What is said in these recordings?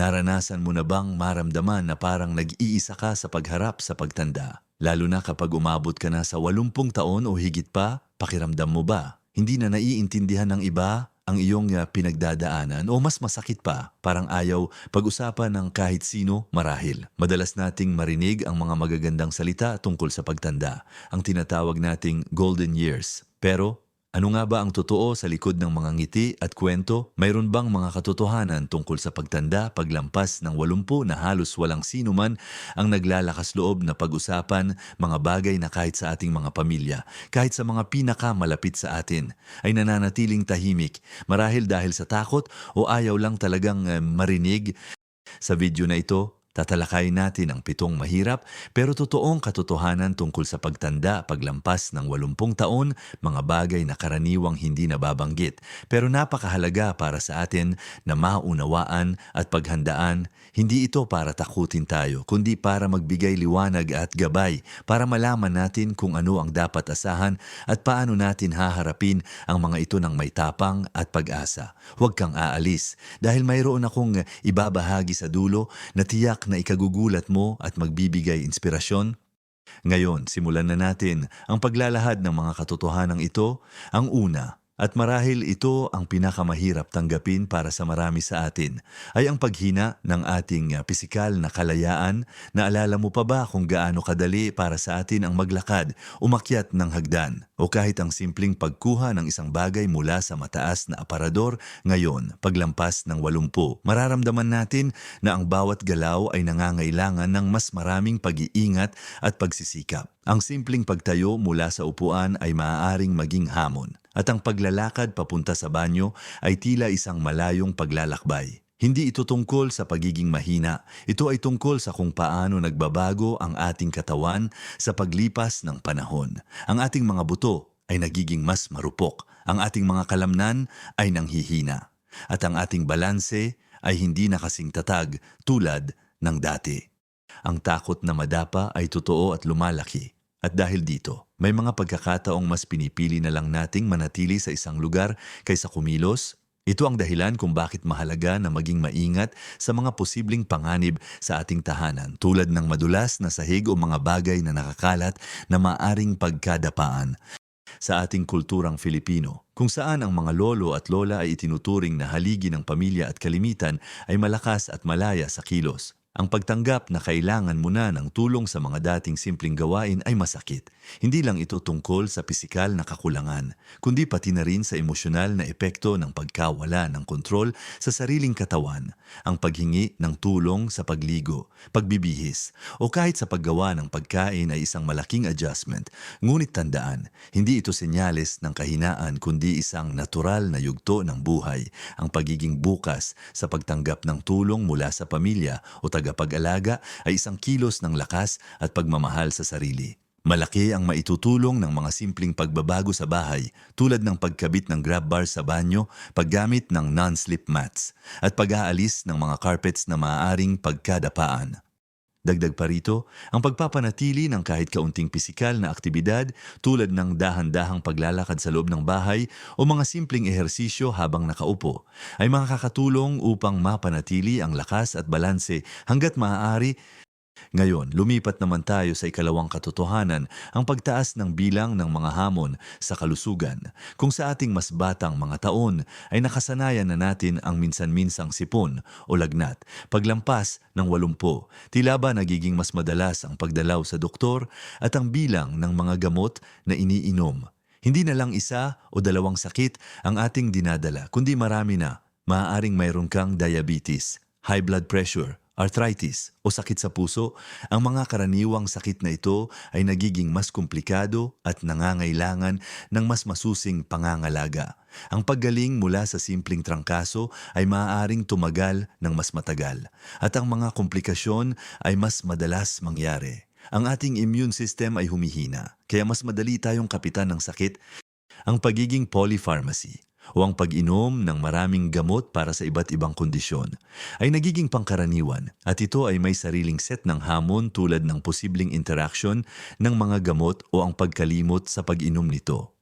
Naranasan mo na bang maramdaman na parang nag-iisa ka sa pagharap sa pagtanda? Lalo na kapag umabot ka na sa 80 taon o higit pa, pakiramdam mo ba? Hindi na naiintindihan ng iba ang iyong uh, pinagdadaanan o mas masakit pa, parang ayaw pag-usapan ng kahit sino marahil. Madalas nating marinig ang mga magagandang salita tungkol sa pagtanda, ang tinatawag nating golden years. Pero ano nga ba ang totoo sa likod ng mga ngiti at kwento? Mayroon bang mga katotohanan tungkol sa pagtanda paglampas ng 80 na halos walang sino man ang naglalakas loob na pag-usapan mga bagay na kahit sa ating mga pamilya, kahit sa mga pinakamalapit sa atin, ay nananatiling tahimik marahil dahil sa takot o ayaw lang talagang eh, marinig? Sa video na ito, Tatalakayin natin ang pitong mahirap pero totoong katotohanan tungkol sa pagtanda paglampas ng 80 taon, mga bagay na karaniwang hindi nababanggit pero napakahalaga para sa atin na maunawaan at paghandaan. Hindi ito para takutin tayo, kundi para magbigay liwanag at gabay para malaman natin kung ano ang dapat asahan at paano natin haharapin ang mga ito ng may tapang at pag-asa. Huwag kang aalis dahil mayroon akong ibabahagi sa dulo na tiyak tiyak na ikagugulat mo at magbibigay inspirasyon? Ngayon, simulan na natin ang paglalahad ng mga katotohanan ito. Ang una, at marahil ito ang pinakamahirap tanggapin para sa marami sa atin, ay ang paghina ng ating uh, pisikal na kalayaan. Naalala mo pa ba kung gaano kadali para sa atin ang maglakad, umakyat ng hagdan, o kahit ang simpleng pagkuha ng isang bagay mula sa mataas na aparador ngayon, paglampas ng walumpo, mararamdaman natin na ang bawat galaw ay nangangailangan ng mas maraming pag-iingat at pagsisikap. Ang simpleng pagtayo mula sa upuan ay maaaring maging hamon at ang paglalakad papunta sa banyo ay tila isang malayong paglalakbay. Hindi ito tungkol sa pagiging mahina, ito ay tungkol sa kung paano nagbabago ang ating katawan sa paglipas ng panahon. Ang ating mga buto ay nagiging mas marupok, ang ating mga kalamnan ay nanghihina, at ang ating balanse ay hindi na kasing tatag tulad ng dati. Ang takot na madapa ay totoo at lumalaki. At dahil dito, may mga pagkakataong mas pinipili na lang nating manatili sa isang lugar kaysa kumilos. Ito ang dahilan kung bakit mahalaga na maging maingat sa mga posibleng panganib sa ating tahanan tulad ng madulas na sahig o mga bagay na nakakalat na maaring pagkadapaan sa ating kulturang Filipino, kung saan ang mga lolo at lola ay itinuturing na haligi ng pamilya at kalimitan ay malakas at malaya sa kilos. Ang pagtanggap na kailangan mo na ng tulong sa mga dating simpleng gawain ay masakit. Hindi lang ito tungkol sa pisikal na kakulangan, kundi pati na rin sa emosyonal na epekto ng pagkawala ng kontrol sa sariling katawan, ang paghingi ng tulong sa pagligo, pagbibihis, o kahit sa paggawa ng pagkain ay isang malaking adjustment. Ngunit tandaan, hindi ito senyales ng kahinaan kundi isang natural na yugto ng buhay, ang pagiging bukas sa pagtanggap ng tulong mula sa pamilya o tagapag-alaga ay isang kilos ng lakas at pagmamahal sa sarili. Malaki ang maitutulong ng mga simpleng pagbabago sa bahay tulad ng pagkabit ng grab bar sa banyo, paggamit ng non-slip mats, at pag-aalis ng mga carpets na maaaring pagkadapaan. Dagdag pa rito, ang pagpapanatili ng kahit kaunting pisikal na aktibidad tulad ng dahan-dahang paglalakad sa loob ng bahay o mga simpleng ehersisyo habang nakaupo ay makakatulong upang mapanatili ang lakas at balanse hanggat maaari ngayon, lumipat naman tayo sa ikalawang katotohanan, ang pagtaas ng bilang ng mga hamon sa kalusugan. Kung sa ating mas batang mga taon ay nakasanayan na natin ang minsan-minsang sipon o lagnat, paglampas ng walumpo, tila ba nagiging mas madalas ang pagdalaw sa doktor at ang bilang ng mga gamot na iniinom. Hindi na lang isa o dalawang sakit ang ating dinadala, kundi marami na. Maaaring mayroon kang diabetes, high blood pressure, arthritis o sakit sa puso, ang mga karaniwang sakit na ito ay nagiging mas komplikado at nangangailangan ng mas masusing pangangalaga. Ang paggaling mula sa simpleng trangkaso ay maaaring tumagal ng mas matagal at ang mga komplikasyon ay mas madalas mangyari. Ang ating immune system ay humihina, kaya mas madali tayong kapitan ng sakit. Ang pagiging polypharmacy o ang pag-inom ng maraming gamot para sa iba't ibang kondisyon ay nagiging pangkaraniwan at ito ay may sariling set ng hamon tulad ng posibleng interaction ng mga gamot o ang pagkalimot sa pag-inom nito.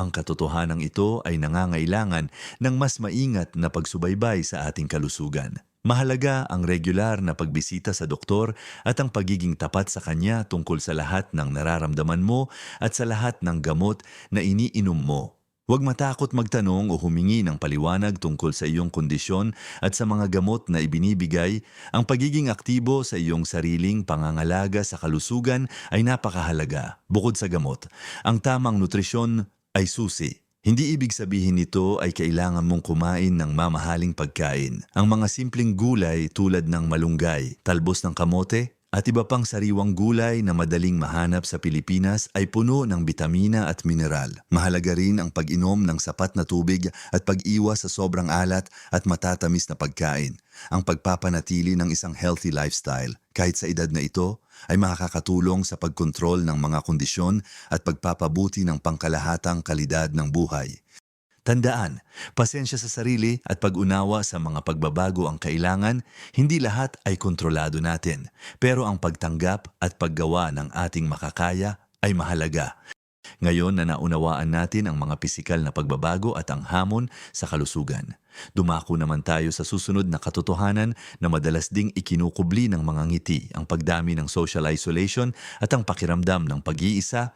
Ang katotohanan ito ay nangangailangan ng mas maingat na pagsubaybay sa ating kalusugan. Mahalaga ang regular na pagbisita sa doktor at ang pagiging tapat sa kanya tungkol sa lahat ng nararamdaman mo at sa lahat ng gamot na iniinom mo. Huwag matakot magtanong o humingi ng paliwanag tungkol sa iyong kondisyon at sa mga gamot na ibinibigay. Ang pagiging aktibo sa iyong sariling pangangalaga sa kalusugan ay napakahalaga. Bukod sa gamot, ang tamang nutrisyon ay susi. Hindi ibig sabihin nito ay kailangan mong kumain ng mamahaling pagkain. Ang mga simpleng gulay tulad ng malunggay, talbos ng kamote, at iba pang sariwang gulay na madaling mahanap sa Pilipinas ay puno ng bitamina at mineral. Mahalaga rin ang pag-inom ng sapat na tubig at pag-iwas sa sobrang alat at matatamis na pagkain. Ang pagpapanatili ng isang healthy lifestyle, kahit sa edad na ito, ay makakatulong sa pagkontrol ng mga kondisyon at pagpapabuti ng pangkalahatang kalidad ng buhay. Tandaan, pasensya sa sarili at pag-unawa sa mga pagbabago ang kailangan, hindi lahat ay kontrolado natin. Pero ang pagtanggap at paggawa ng ating makakaya ay mahalaga. Ngayon na naunawaan natin ang mga pisikal na pagbabago at ang hamon sa kalusugan. Dumako naman tayo sa susunod na katotohanan na madalas ding ikinukubli ng mga ngiti ang pagdami ng social isolation at ang pakiramdam ng pag-iisa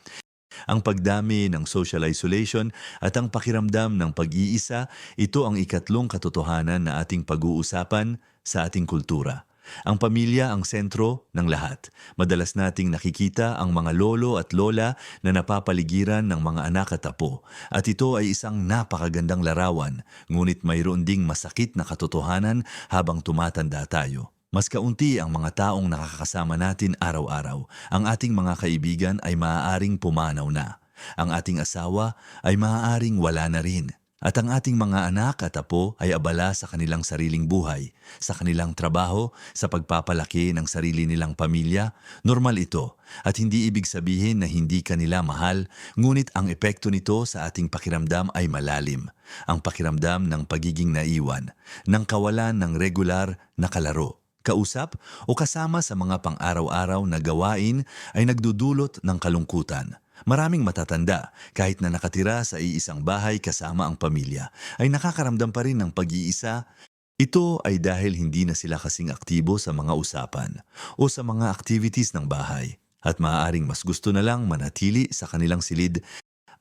ang pagdami ng social isolation at ang pakiramdam ng pag-iisa, ito ang ikatlong katotohanan na ating pag-uusapan sa ating kultura. Ang pamilya ang sentro ng lahat. Madalas nating nakikita ang mga lolo at lola na napapaligiran ng mga anak at apo. At ito ay isang napakagandang larawan, ngunit mayroon ding masakit na katotohanan habang tumatanda tayo. Mas kaunti ang mga taong nakakasama natin araw-araw. Ang ating mga kaibigan ay maaaring pumanaw na. Ang ating asawa ay maaaring wala na rin. At ang ating mga anak at apo ay abala sa kanilang sariling buhay, sa kanilang trabaho, sa pagpapalaki ng sarili nilang pamilya. Normal ito at hindi ibig sabihin na hindi kanila mahal, ngunit ang epekto nito sa ating pakiramdam ay malalim. Ang pakiramdam ng pagiging naiwan, ng kawalan ng regular na kalaro kausap o kasama sa mga pang-araw-araw na gawain ay nagdudulot ng kalungkutan. Maraming matatanda, kahit na nakatira sa iisang bahay kasama ang pamilya, ay nakakaramdam pa rin ng pag-iisa. Ito ay dahil hindi na sila kasing aktibo sa mga usapan o sa mga activities ng bahay at maaaring mas gusto na lang manatili sa kanilang silid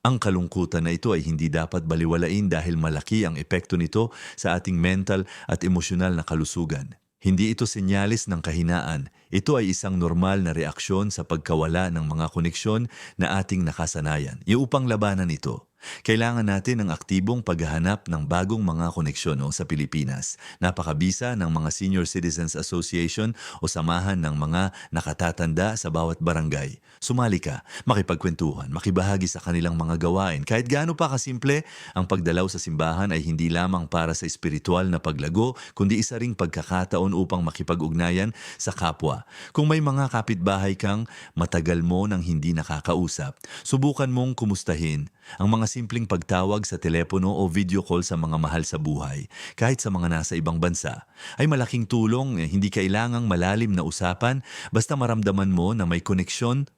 ang kalungkutan na ito ay hindi dapat baliwalain dahil malaki ang epekto nito sa ating mental at emosyonal na kalusugan. Hindi ito senyalis ng kahinaan. Ito ay isang normal na reaksyon sa pagkawala ng mga koneksyon na ating nakasanayan. Iupang labanan ito. Kailangan natin ng aktibong paghahanap ng bagong mga koneksyon o sa Pilipinas. Napakabisa ng mga Senior Citizens Association o samahan ng mga nakatatanda sa bawat barangay. Sumali ka, makipagkwentuhan, makibahagi sa kanilang mga gawain. Kahit gaano pa kasimple, ang pagdalaw sa simbahan ay hindi lamang para sa espiritual na paglago, kundi isa ring pagkakataon upang makipag-ugnayan sa kapwa. Kung may mga kapitbahay kang matagal mo nang hindi nakakausap, subukan mong kumustahin ang mga simpleng pagtawag sa telepono o video call sa mga mahal sa buhay, kahit sa mga nasa ibang bansa, ay malaking tulong eh, hindi kailangang malalim na usapan basta maramdaman mo na may koneksyon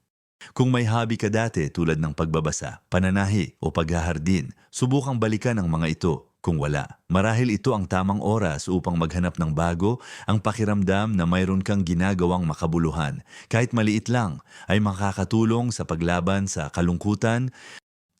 kung may hobby ka dati tulad ng pagbabasa, pananahi o paghahardin, subukang balikan ang mga ito. Kung wala, marahil ito ang tamang oras upang maghanap ng bago, ang pakiramdam na mayroon kang ginagawang makabuluhan, kahit maliit lang, ay makakatulong sa paglaban sa kalungkutan,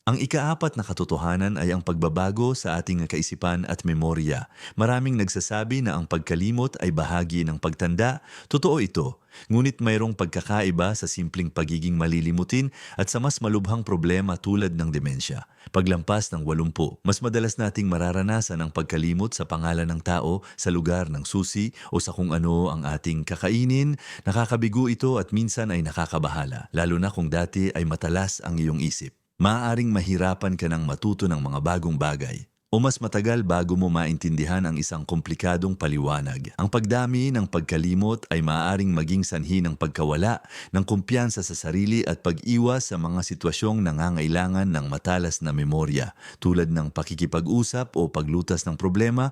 ang ikaapat na katotohanan ay ang pagbabago sa ating kaisipan at memorya. Maraming nagsasabi na ang pagkalimot ay bahagi ng pagtanda. Totoo ito. Ngunit mayroong pagkakaiba sa simpleng pagiging malilimutin at sa mas malubhang problema tulad ng demensya. Paglampas ng walumpo, mas madalas nating mararanasan ang pagkalimot sa pangalan ng tao sa lugar ng susi o sa kung ano ang ating kakainin. Nakakabigo ito at minsan ay nakakabahala, lalo na kung dati ay matalas ang iyong isip maaaring mahirapan ka ng matuto ng mga bagong bagay o mas matagal bago mo maintindihan ang isang komplikadong paliwanag. Ang pagdami ng pagkalimot ay maaaring maging sanhi ng pagkawala ng kumpiyansa sa sarili at pag-iwas sa mga sitwasyong nangangailangan ng matalas na memorya tulad ng pakikipag-usap o paglutas ng problema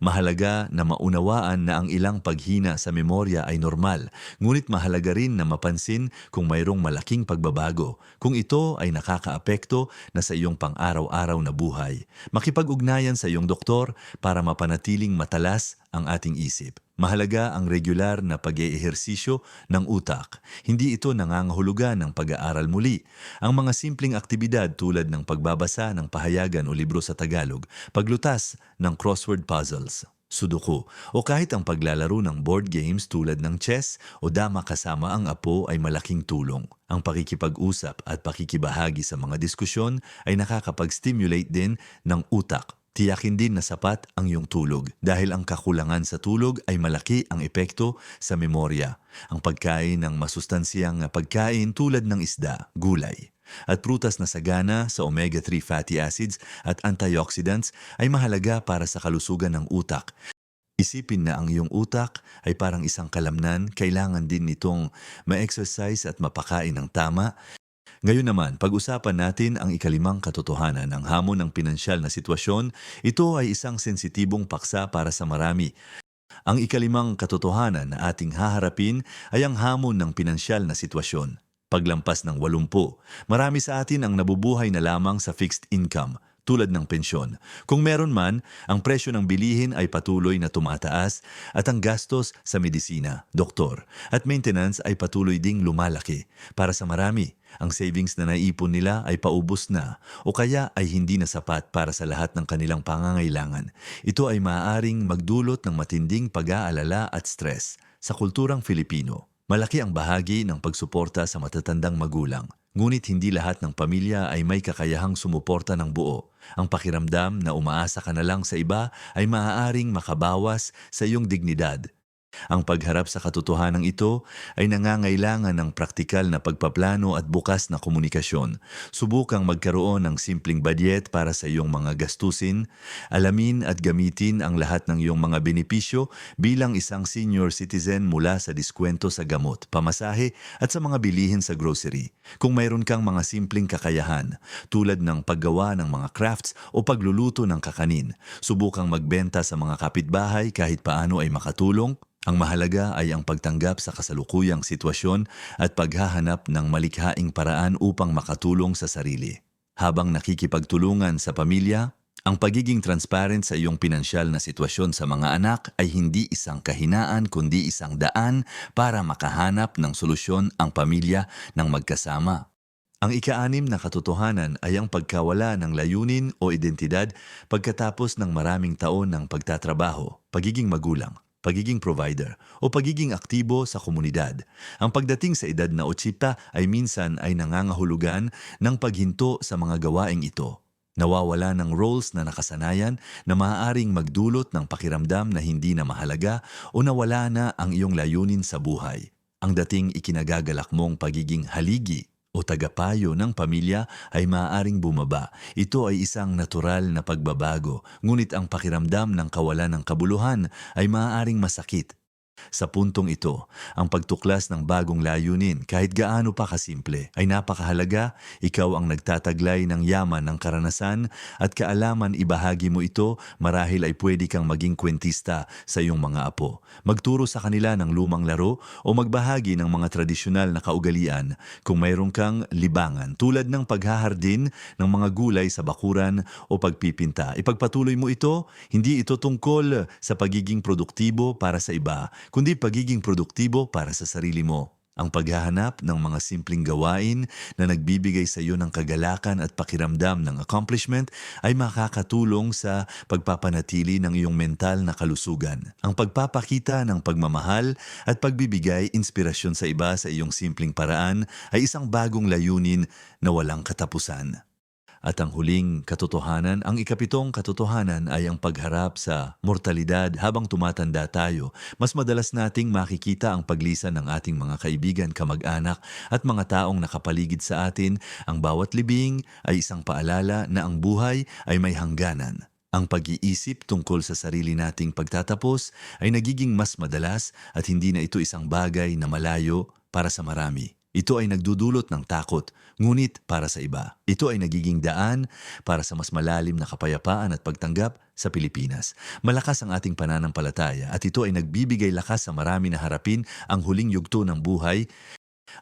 Mahalaga na maunawaan na ang ilang paghina sa memorya ay normal, ngunit mahalaga rin na mapansin kung mayroong malaking pagbabago, kung ito ay nakakaapekto na sa iyong pang-araw-araw na buhay. Makipag-ugnayan sa iyong doktor para mapanatiling matalas ang ating isip. Mahalaga ang regular na pag-eehersisyo ng utak. Hindi ito nangangahulugan ng pag-aaral muli. Ang mga simpleng aktibidad tulad ng pagbabasa ng pahayagan o libro sa Tagalog, paglutas ng crossword puzzles, sudoku, o kahit ang paglalaro ng board games tulad ng chess o dama kasama ang apo ay malaking tulong. Ang pakikipag-usap at pakikibahagi sa mga diskusyon ay nakakapag-stimulate din ng utak Tiyakin din na sapat ang iyong tulog dahil ang kakulangan sa tulog ay malaki ang epekto sa memorya. Ang pagkain ng masustansyang pagkain tulad ng isda, gulay, at prutas na sagana sa omega-3 fatty acids at antioxidants ay mahalaga para sa kalusugan ng utak. Isipin na ang iyong utak ay parang isang kalamnan, kailangan din nitong ma-exercise at mapakain ng tama ngayon naman, pag-usapan natin ang ikalimang katotohanan ng hamon ng pinansyal na sitwasyon. Ito ay isang sensitibong paksa para sa marami. Ang ikalimang katotohanan na ating haharapin ay ang hamon ng pinansyal na sitwasyon. Paglampas ng walumpo, marami sa atin ang nabubuhay na lamang sa fixed income – tulad ng pensyon. Kung meron man, ang presyo ng bilihin ay patuloy na tumataas at ang gastos sa medisina, doktor at maintenance ay patuloy ding lumalaki. Para sa marami, ang savings na naipon nila ay paubos na o kaya ay hindi na sapat para sa lahat ng kanilang pangangailangan. Ito ay maaaring magdulot ng matinding pag-aalala at stress sa kulturang Filipino. Malaki ang bahagi ng pagsuporta sa matatandang magulang. Ngunit hindi lahat ng pamilya ay may kakayahang sumuporta ng buo. Ang pakiramdam na umaasa ka na lang sa iba ay maaaring makabawas sa iyong dignidad ang pagharap sa katotohanan ito ay nangangailangan ng praktikal na pagpaplano at bukas na komunikasyon. Subukang magkaroon ng simpleng budget para sa iyong mga gastusin, alamin at gamitin ang lahat ng iyong mga benepisyo bilang isang senior citizen mula sa diskwento sa gamot, pamasahe at sa mga bilihin sa grocery. Kung mayroon kang mga simpleng kakayahan tulad ng paggawa ng mga crafts o pagluluto ng kakanin, subukang magbenta sa mga kapitbahay kahit paano ay makatulong ang mahalaga ay ang pagtanggap sa kasalukuyang sitwasyon at paghahanap ng malikhaing paraan upang makatulong sa sarili. Habang nakikipagtulungan sa pamilya, ang pagiging transparent sa iyong pinansyal na sitwasyon sa mga anak ay hindi isang kahinaan kundi isang daan para makahanap ng solusyon ang pamilya ng magkasama. Ang ikaanim na katotohanan ay ang pagkawala ng layunin o identidad pagkatapos ng maraming taon ng pagtatrabaho, pagiging magulang, pagiging provider, o pagiging aktibo sa komunidad. Ang pagdating sa edad na 80 ay minsan ay nangangahulugan ng paghinto sa mga gawaing ito. Nawawala ng roles na nakasanayan na maaaring magdulot ng pakiramdam na hindi na mahalaga o nawala na ang iyong layunin sa buhay. Ang dating ikinagagalak mong pagiging haligi o tagapayo ng pamilya ay maaaring bumaba. Ito ay isang natural na pagbabago, ngunit ang pakiramdam ng kawalan ng kabuluhan ay maaaring masakit sa puntong ito, ang pagtuklas ng bagong layunin kahit gaano pa kasimple ay napakahalaga, ikaw ang nagtataglay ng yaman ng karanasan at kaalaman ibahagi mo ito marahil ay pwede kang maging kwentista sa iyong mga apo. Magturo sa kanila ng lumang laro o magbahagi ng mga tradisyonal na kaugalian kung mayroon kang libangan tulad ng paghahardin ng mga gulay sa bakuran o pagpipinta. Ipagpatuloy mo ito, hindi ito tungkol sa pagiging produktibo para sa iba, kundi pagiging produktibo para sa sarili mo. Ang paghahanap ng mga simpleng gawain na nagbibigay sa iyo ng kagalakan at pakiramdam ng accomplishment ay makakatulong sa pagpapanatili ng iyong mental na kalusugan. Ang pagpapakita ng pagmamahal at pagbibigay inspirasyon sa iba sa iyong simpleng paraan ay isang bagong layunin na walang katapusan. At ang huling katotohanan, ang ikapitong katotohanan ay ang pagharap sa mortalidad habang tumatanda tayo. Mas madalas nating makikita ang paglisan ng ating mga kaibigan, kamag-anak at mga taong nakapaligid sa atin. Ang bawat libing ay isang paalala na ang buhay ay may hangganan. Ang pag-iisip tungkol sa sarili nating pagtatapos ay nagiging mas madalas at hindi na ito isang bagay na malayo para sa marami. Ito ay nagdudulot ng takot, ngunit para sa iba. Ito ay nagiging daan para sa mas malalim na kapayapaan at pagtanggap sa Pilipinas. Malakas ang ating pananampalataya at ito ay nagbibigay lakas sa marami na harapin ang huling yugto ng buhay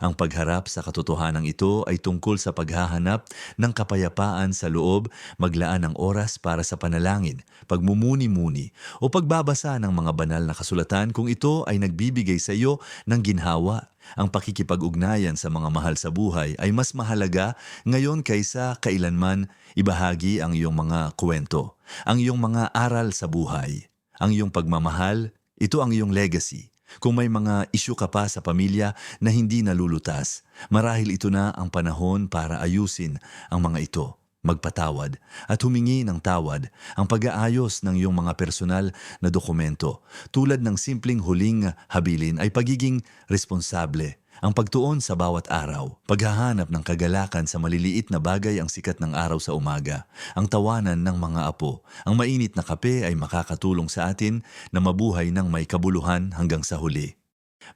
Ang pagharap sa katotohanan ito ay tungkol sa paghahanap ng kapayapaan sa loob, maglaan ng oras para sa panalangin, pagmumuni-muni o pagbabasa ng mga banal na kasulatan kung ito ay nagbibigay sa iyo ng ginhawa. Ang pakikipag-ugnayan sa mga mahal sa buhay ay mas mahalaga ngayon kaysa kailanman ibahagi ang iyong mga kwento, ang iyong mga aral sa buhay, ang iyong pagmamahal, ito ang iyong legacy. Kung may mga isyu ka pa sa pamilya na hindi nalulutas, marahil ito na ang panahon para ayusin ang mga ito. Magpatawad at humingi ng tawad ang pag-aayos ng iyong mga personal na dokumento. Tulad ng simpleng huling habilin ay pagiging responsable. Ang pagtuon sa bawat araw, paghahanap ng kagalakan sa maliliit na bagay ang sikat ng araw sa umaga, ang tawanan ng mga apo, ang mainit na kape ay makakatulong sa atin na mabuhay ng may kabuluhan hanggang sa huli.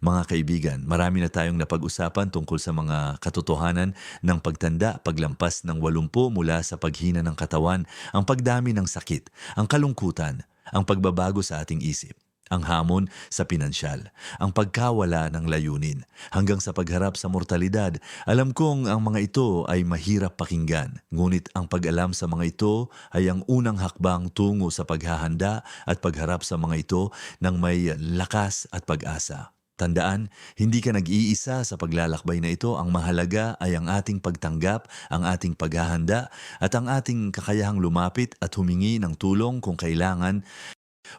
Mga kaibigan, marami na tayong napag-usapan tungkol sa mga katotohanan ng pagtanda, paglampas ng walumpo mula sa paghina ng katawan, ang pagdami ng sakit, ang kalungkutan, ang pagbabago sa ating isip ang hamon sa pinansyal, ang pagkawala ng layunin, hanggang sa pagharap sa mortalidad. Alam kong ang mga ito ay mahirap pakinggan, ngunit ang pag-alam sa mga ito ay ang unang hakbang tungo sa paghahanda at pagharap sa mga ito ng may lakas at pag-asa. Tandaan, hindi ka nag-iisa sa paglalakbay na ito. Ang mahalaga ay ang ating pagtanggap, ang ating paghahanda, at ang ating kakayahang lumapit at humingi ng tulong kung kailangan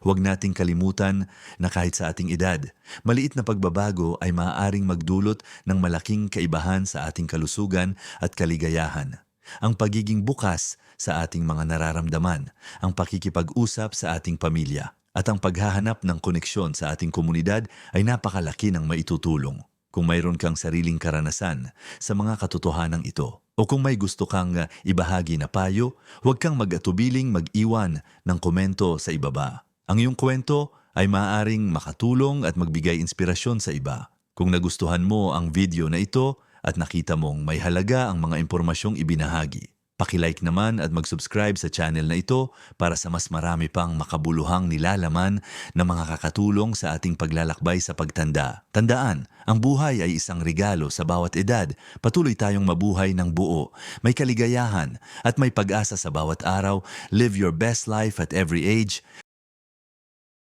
Huwag nating kalimutan na kahit sa ating edad, maliit na pagbabago ay maaaring magdulot ng malaking kaibahan sa ating kalusugan at kaligayahan. Ang pagiging bukas sa ating mga nararamdaman, ang pakikipag-usap sa ating pamilya, at ang paghahanap ng koneksyon sa ating komunidad ay napakalaki ng maitutulong. Kung mayroon kang sariling karanasan sa mga katotohanan ito, o kung may gusto kang ibahagi na payo, huwag kang mag-atubiling mag-iwan ng komento sa ibaba. Ang iyong kwento ay maaaring makatulong at magbigay inspirasyon sa iba. Kung nagustuhan mo ang video na ito at nakita mong may halaga ang mga impormasyong ibinahagi, pakilike naman at mag-subscribe sa channel na ito para sa mas marami pang makabuluhang nilalaman na mga kakatulong sa ating paglalakbay sa pagtanda. Tandaan, ang buhay ay isang regalo sa bawat edad. Patuloy tayong mabuhay ng buo, may kaligayahan at may pag-asa sa bawat araw. Live your best life at every age.